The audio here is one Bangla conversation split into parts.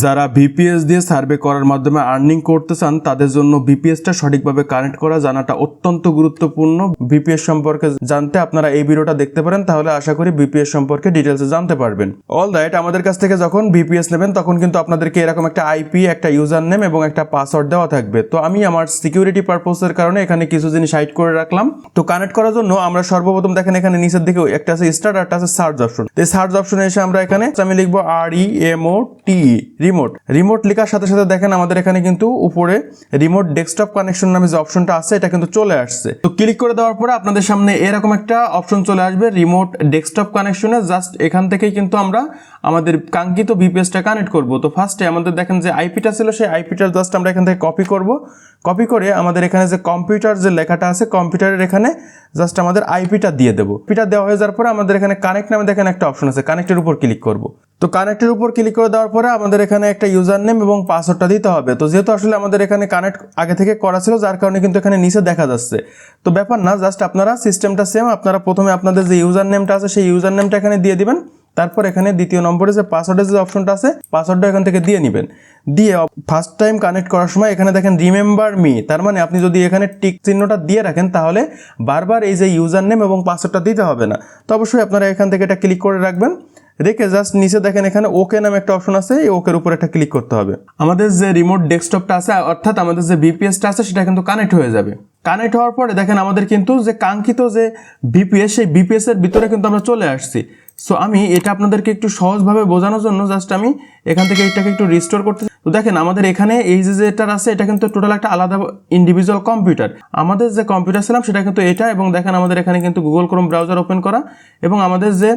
যারা বিপিএস দিয়ে সার্ভে করার মাধ্যমে আর্নিং করতে চান, তাদের জন্য বিপিএসটা সঠিকভাবে কানেক্ট করা জানাটা অত্যন্ত গুরুত্বপূর্ণ। বিপিএস সম্পর্কে জানতে আপনারা এই ভিডিওটা দেখতে পারেন, তাহলে আশা করি বিপিএস সম্পর্কে ডিটেলসে জানতে পারবেন। অল রাইট আমাদের কাছ থেকে যখন বিপিএস নেবেন, তখন কিন্তু আপনাদেরকে এরকম একটা আইপি একটা ইউজার নেম এবং একটা পাসওয়ার্ড দেওয়া থাকবে। তো আমি আমার সিকিউরিটি পারপোজের কারণে এখানে কিছু জিনিস হাইড করে রাখলাম। তো কানেক্ট করার জন্য আমরা সর্বপ্রথম দেখেন এখানে নিচের দিকে একটা আছে স্টার্ট আর একটা আছে সার্চ অপশন এই সার্চ অপশনে এসে আমরা এখানে আমি লিখব R E M O T remote remote লেখার সাথে সাথে দেখেন আমাদের এখানে কিন্তু উপরে রিমোট ডেস্কটপ কানেকশন নামে যে অপশনটা আছে, এটা কিন্তু চলে আসছে। তো ক্লিক করে দেওয়ার পরে আপনাদের সামনে এরকম একটা অপশন চলে আসবে রিমোট ডেস্কটপ কানেকশনে জাস্ট এখান থেকেই কিন্তু আমরা আমাদের কাঙ্ক্ষিত ভিপিএসটা কানেক্ট করব। তো ফার্স্টে আমাদের দেখেন যে আইপিটা ছিল, সেই আইপিটা জাস্ট আমরা এখান থেকে কপি করব। কপি করে আমাদের এখানে যে কম্পিউটার যে লেখাটা আছে কম্পিউটারের এখানে জাস্ট আমাদের আইপিটা দিয়ে দেবো। পিটা দেওয়া হয়ে যাওয়ার পরে আমাদের এখানে কানেক্ট নামে দেখেন একটা অপশন আছে কানেক্টের উপর ক্লিক করব। তো কানেক্টের উপর ক্লিক করে দেওয়ার পরে আমাদের এখানে একটা ইউজার নেম এবং পাসওয়ার্ডটা দিতে হবে। তো যেহেতু আসলে আমাদের এখানে কানেক্ট আগে থেকে করা ছিল, যার কারণে কিন্তু এখানে নিচে দেখা যাচ্ছে। তো ব্যাপার না জাস্ট আপনারা সিস্টেমটা সেম আপনারা প্রথমে আপনাদের যে ইউজার নেমটা আছে, সেই ইউজার নেমটা এখানে দিয়ে দিবেন। তারপর এখানে দ্বিতীয় নম্বরে যে পাসওয়ার্ডের যে অপশনটা আছে পাসওয়ার্ডটা এখান থেকে দিয়ে নেবেন। দিয়ে ফার্স্ট টাইম কানেক্ট করার সময় এখানে দেখেন রিমেম্বার মি তার মানে আপনি যদি এখানে টিক চিহ্নটা দিয়ে রাখেন, তাহলে বারবার এই যে ইউজার নেম এবং পাসওয়ার্ডটা দিতে হবে না। তো অবশ্যই আপনারা এখান থেকে এটা ক্লিক করে রাখবেন। রেখে জাস্ট নিচে দেখেন এখানে ওকে নামে একটা অপশন আছে, এই ওকের উপর একটা ক্লিক করতে হবে। আমাদের যে রিমোট ডেস্কটপটা আছে, অর্থাৎ আমাদের যে বিপিএসটা আছে, সেটা কিন্তু কানেক্ট হয়ে যাবে। কানেক্ট হওয়ার পরে দেখেন আমাদের কিন্তু যে কাঙ্ক্ষিত যে বিপিএস সেই বিপিএস এর ভিতরে কিন্তু আমরা চলে আসছি। সো আমি এটা আপনাদেরকে একটু সহজভাবে বোঝানোর জন্য জাস্ট আমি এখান থেকে এটাকে একটু রিস্টোর করতে তো দেখেন, আমাদের এখানে এই যে যেটার আছে, এটা কিন্তু টোটাল একটা আলাদা ইন্ডিভিজুয়াল কম্পিউটার আমাদের যে কম্পিউটার ছিলাম, সেটা কিন্তু এটা এবং দেখেন, আমাদের এখানে কিন্তু গুগল ক্রোম ব্রাউজার ওপেন করা এবং আমাদের যে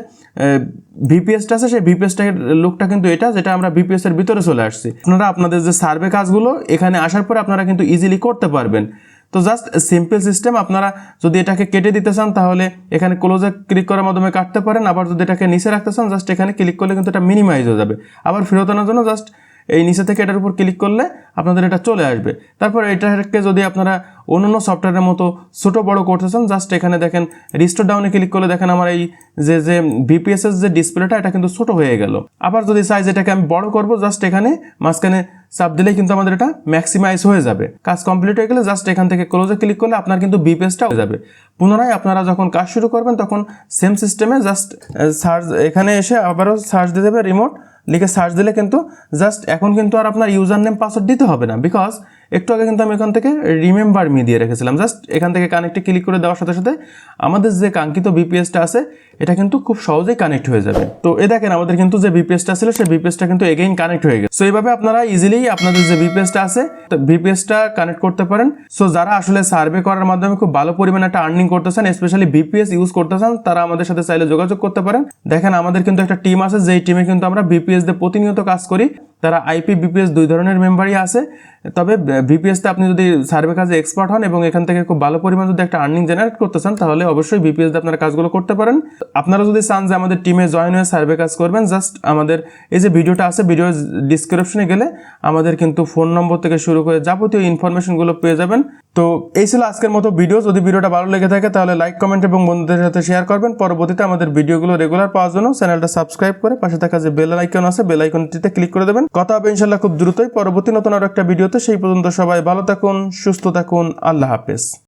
ভিপিএসটা আছে, সেই ভিপিএসটার লুকটা কিন্তু এটা, যেটা আমরা ভিপিএস এর ভিতরে চলে আসছি। আপনারা আপনাদের যে সার্ভে কাজগুলো, এখানে আসার পরে আপনারা কিন্তু ইজিলি করতে পারবেন। তো জাস্ট সিম্পল সিস্টেম আপনারা যদি এটাকে কেটে দিতে চান, তাহলে এখানে ক্লোজে ক্লিক করার মাধ্যমে কাটতে পারেন। আবার যদি এটাকে নিচে রাখতে চান জাস্ট এখানে ক্লিক করলে কিন্তু এটা মিনিমাইজ হয়ে যাবে। আবার ফেরত আনার জন্য জাস্ট এই নিচে থেকে এটার উপর ক্লিক করলে আপনাদের এটা চলে আসবে। তারপর এটাকে যদি আপনারা অন্যান্য সফটওয়্যারের মতো ছোটো বড় করতে চান জাস্ট এখানে দেখেন রিস্টোর ডাউনে ক্লিক করলে দেখেন আমার এই যে যে বিপিএসএস যে ডিসপ্লেটা এটা কিন্তু ছোট হয়ে গেল। আবার যদি সাইজ এটাকে আমি বড় করব জাস্ট এখানে মাঝখানে চাপ দিলেই কিন্তু আমাদের এটা ম্যাক্সিমাইজ হয়ে যাবে। কাজ কমপ্লিট হয়ে গেলে জাস্ট এখান থেকে ক্লোজে ক্লিক করলে আপনার কিন্তু বিপিএসটা হয়ে যাবে। পুনরায় আপনারা যখন কাজ শুরু করবেন, তখন সেম সিস্টেমে জাস্ট সার্চ এখানে এসে আবারও সার্চ দিয়ে দেবে রিমোট লিখে সার্চ দিলে কিন্তু জাস্ট এখন কিন্তু আর আপনার ইউজার নেম পাসওয়ার্ড দিতে হবে না বিকজ একটু আগে কিন্তু আমি এখান থেকে রিমেম্বার মি দিয়ে রেখেছিলাম। জাস্ট এখান থেকে কানেক্টে ক্লিক করে দেওয়ার সাথে সাথে আমাদের যে কাঙ্ক্ষিত বিপিএসটা আছে, এটা কিন্তু খুব সহজেই কানেক্ট হয়ে যাবে। তো এ দেখেন, আমাদের কিন্তু যে বিপিএসটা ছিল, সেই বিপিএসটা কিন্তু এগেইন কানেক্ট হয়ে গেছে। সো এইভাবে আপনারা ইজিলি আপনাদের যে বিপিএসটা আছে, তো বিপিএসটা কানেক্ট করতে পারেন। সো যারা আসলে সার্ভে করার মাধ্যমে খুব ভালো পরিমাণে একটা আর্নিং করতে চান স্পেশালি বিপিএস ইউজ করতে চান তারা আমাদের সাথে চাইলে যোগাযোগ করতে পারেন। দেখেন, আমাদের কিন্তু একটা টিম আছে, যেই টিমে কিন্তু আমরা বিপিএস দিয়ে প্রতিনিয়ত কাজ করি। তারা আইপি, বিপিএস দুই ধরনের মেম্বারই আছে। তবে বিপিএসতে আপনি যদি সার্ভে কাজে এক্সপার্ট হন এবং এখান থেকে খুব ভালো পরিমাণ যদি একটা আর্নিং জেনারেট করতে চান, তাহলে অবশ্যই বিপিএস দিয়ে আপনারা কাজগুলো করতে পারেন। আপনারা যদি চান যে আমাদের টিমে জয়েন হয়ে সার্ভে কাজ করবেন জাস্ট আমাদের এই যে ভিডিওটা আছে ভিডিও ডিসক্রিপশনে গেলে আমাদের কিন্তু ফোন নম্বর থেকে শুরু করে যাবতীয় ইনফরমেশনগুলো পেয়ে যাবেন। তো এই ছিল আজকের মতো ভিডিও যদি ভিডিওটা ভালো লেগে থাকে, তাহলে লাইক কমেন্ট এবং বন্ধুদের সাথে শেয়ার করবেন। পরবর্তীতে আমাদের ভিডিওগুলো রেগুলার পাওয়ার জন্য চ্যানেলটা সাবস্ক্রাইব করে পাশে থাকা যে বেল আইকন আছে বেল আইকনটিতে ক্লিক করে দেবেন। কথা হবে ইনশাল্লাহ খুব দ্রুতই। পরবর্তী নতুন আরও একটা ভিডিওতে সেই পর্যন্ত সবাই ভালো থাকুন, সুস্থ থাকুন, আল্লাহ হাফেজ।